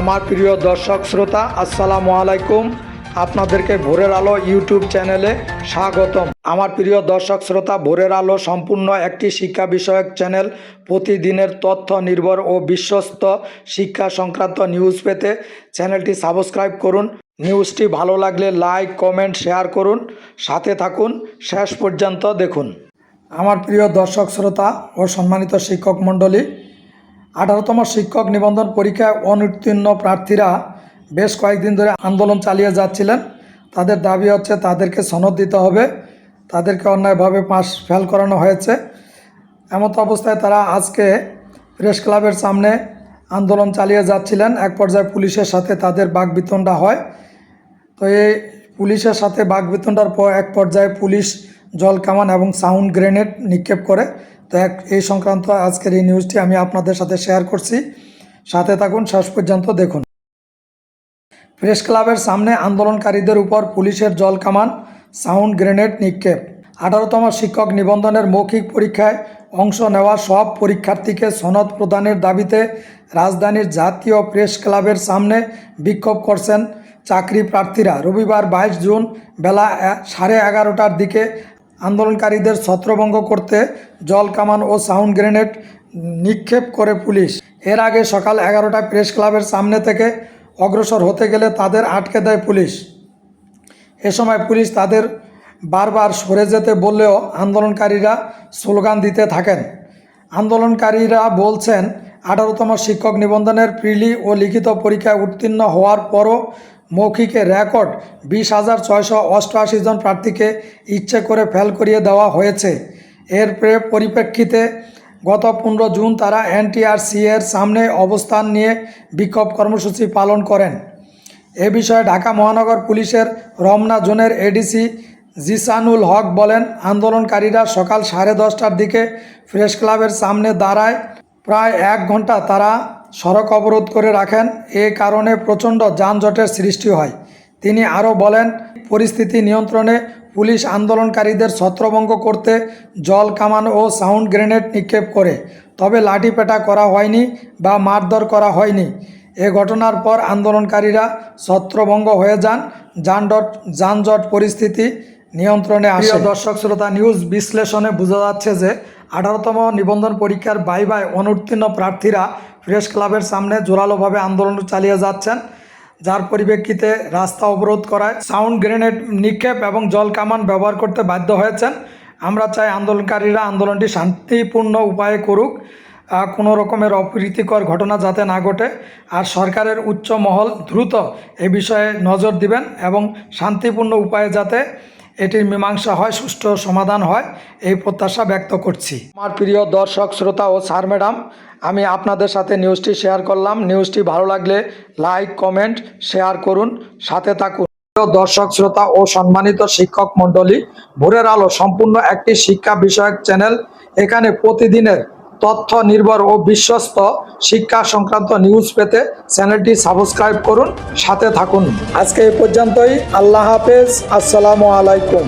আমার প্রিয় দর্শক শ্রোতা, আসসালামু আলাইকুম। আপনাদেরকে ভোরের আলো ইউটিউব চ্যানেলে স্বাগতম। আমার প্রিয় দর্শক শ্রোতা, ভোরের আলো সম্পূর্ণ একটি শিক্ষা বিষয়ক চ্যানেল। প্রতিদিনের তথ্য নির্ভর ও বিশ্বস্ত শিক্ষা সংক্রান্ত নিউজ পেতে চ্যানেলটি সাবস্ক্রাইব করুন। নিউজটি ভালো লাগলে লাইক, কমেন্ট, শেয়ার করুন। সাথে থাকুন। শেষ পর্যন্ত দেখুন। আমার প্রিয় দর্শক শ্রোতা ও সম্মানিত শিক্ষক মণ্ডলী আঠারোতম শিক্ষক নিবন্ধন পরীক্ষায় অনুত্তীর্ণ প্রার্থীরা বেশ কয়েকদিন ধরে আন্দোলন চালিয়ে যাচ্ছিলেন। তাদের দাবি হচ্ছে তাদেরকে সনদ দিতে হবে। তাদেরকে অন্যায়ভাবে পাস ফেল করানো হয়েছে। এমত অবস্থায় তারা আজকে প্রেস ক্লাবের সামনে আন্দোলন চালিয়ে যাচ্ছিলেন। এক পর্যায়ে পুলিশের সাথে তাদের বাগবিতণ্ডা হয়। তো এই পুলিশের সাথে বাগবিতণ্ডার পর এক পর্যায়ে পুলিশ জল, কামান এবং সাউন্ড গ্রেনেড নিক্ষেপ করে। তো এক, এই সংক্রান্ত আজকের এই নিউজটি আমি আপনাদের সাথে শেয়ার করছি। সাথে থাকুন, শেষ পর্যন্ত দেখুন। প্রেস ক্লাবের সামনে আন্দোলনকারীদের উপর পুলিশের জল, কামান, সাউন্ড গ্রেনেড নিক্ষেপ। আঠারোতম শিক্ষক নিবন্ধনের মৌখিক পরীক্ষায় অংশ নেওয়া সব পরীক্ষার্থীকে সনদ প্রদানের দাবিতে রাজধানীর জাতীয় প্রেস ক্লাবের সামনে বিক্ষোভ করছেন চাকরি প্রার্থীরা। রবিবার বাইশ জুন বেলা সাড়ে এগারোটার দিকে আন্দোলনকারীদের ছত্রভঙ্গ করতে জল, কামান ও সাউন্ড গ্রেনেড নিক্ষেপ করে পুলিশ। এর আগে সকাল এগারোটায় প্রেস ক্লাবের সামনে থেকে অগ্রসর হতে গেলে তাদের আটকে দেয় পুলিশ। এ সময় পুলিশ তাদের বারবার সরে যেতে বললেও আন্দোলনকারীরা স্লোগান দিতে থাকেন। আন্দোলনকারীরা বলছেন, আঠারোতম শিক্ষক নিবন্ধনের প্রিলি ও লিখিত পরীক্ষায় উত্তীর্ণ হওয়ার পরও মৌখিকে রেকর্ড বিশ হাজার ছয়শো অষ্টআশি জন প্রার্থীকে ইচ্ছে করে ফেল করিয়ে দেওয়া হয়েছে। এর প্রে- পরিপ্রেক্ষিতে গত পনেরো জুন তারা এনটিআরসি এর সামনে অবস্থান নিয়ে বিক্ষোভ কর্মসূচি পালন করেন। এ বিষয়ে ঢাকা মহানগর পুলিশের রমনা জোনের এডিসি জিসানুল হক বলেন, আন্দোলনকারীরা সকাল সাড়ে দশটার দিকে প্রেস ক্লাবের সামনে দাঁড়ায়। প্রায় এক ঘণ্টা তারা সড়ক অবরোধ করে রাখেন। এ কারণে প্রচণ্ড যানজটের সৃষ্টি হয়। তিনি আরও বলেন, পরিস্থিতি নিয়ন্ত্রণে পুলিশ আন্দোলনকারীদের ছত্রভঙ্গ করতে জল, কামান ও সাউন্ড গ্রেনেড নিক্ষেপ করে। তবে লাঠিপেটা করা হয়নি বা মারধর করা হয়নি। এ ঘটনার পর আন্দোলনকারীরা ছত্রভঙ্গ হয়ে যান। যানজট যানজট পরিস্থিতি নিয়ন্ত্রণে আসে। দর্শক, শ্রোতা নিউজ বিশ্লেষণে বোঝা যাচ্ছে যে আঠারোতম নিবন্ধন পরীক্ষার বাই বাই অনুত্তীর্ণ প্রার্থীরা প্রেস ক্লাবের সামনে জোরালোভাবে আন্দোলন চালিয়ে যাচ্ছেন। যার পরিপ্রেক্ষিতে রাস্তা অবরোধ করায় সাউন্ড গ্রেনেড নিক্ষেপ এবং জল কামান ব্যবহার করতে বাধ্য হয়েছেন। আমরা চাই আন্দোলনকারীরা আন্দোলনটি শান্তিপূর্ণ উপায়ে করুক। কোনো রকমের অপ্রীতিকর ঘটনা যাতে না ঘটে। আর সরকারের উচ্চ মহল দ্রুত এ বিষয়ে নজর দিবেন এবং শান্তিপূর্ণ উপায়ে যাতে এটির মীমাংসা হয়, সুষ্ঠু সমাধান হয়, এই প্রত্যাশা ব্যক্ত করছি। আমার প্রিয় দর্শক, শ্রোতা ও স্যার ম্যাডাম, আমি আপনাদের সাথে নিউজটি শেয়ার করলাম। নিউজটি ভালো লাগলে লাইক, কমেন্ট, শেয়ার করুন, সাথে থাকুন। দর্শক, শ্রোতা ও সম্মানিত শিক্ষক মণ্ডলী, ভোরের আলো সম্পূর্ণ একটি শিক্ষা বিষয়ক চ্যানেল। এখানে প্রতিদিনের তথ্য নির্ভর ও বিশ্বস্ত শিক্ষা সংক্রান্ত নিউজ পেতে চ্যানেলটি সাবস্ক্রাইব করুন, সাথে থাকুন। আজকে এই পর্যন্তই। আল্লাহ হাফেজ। আসসালামু আলাইকুম।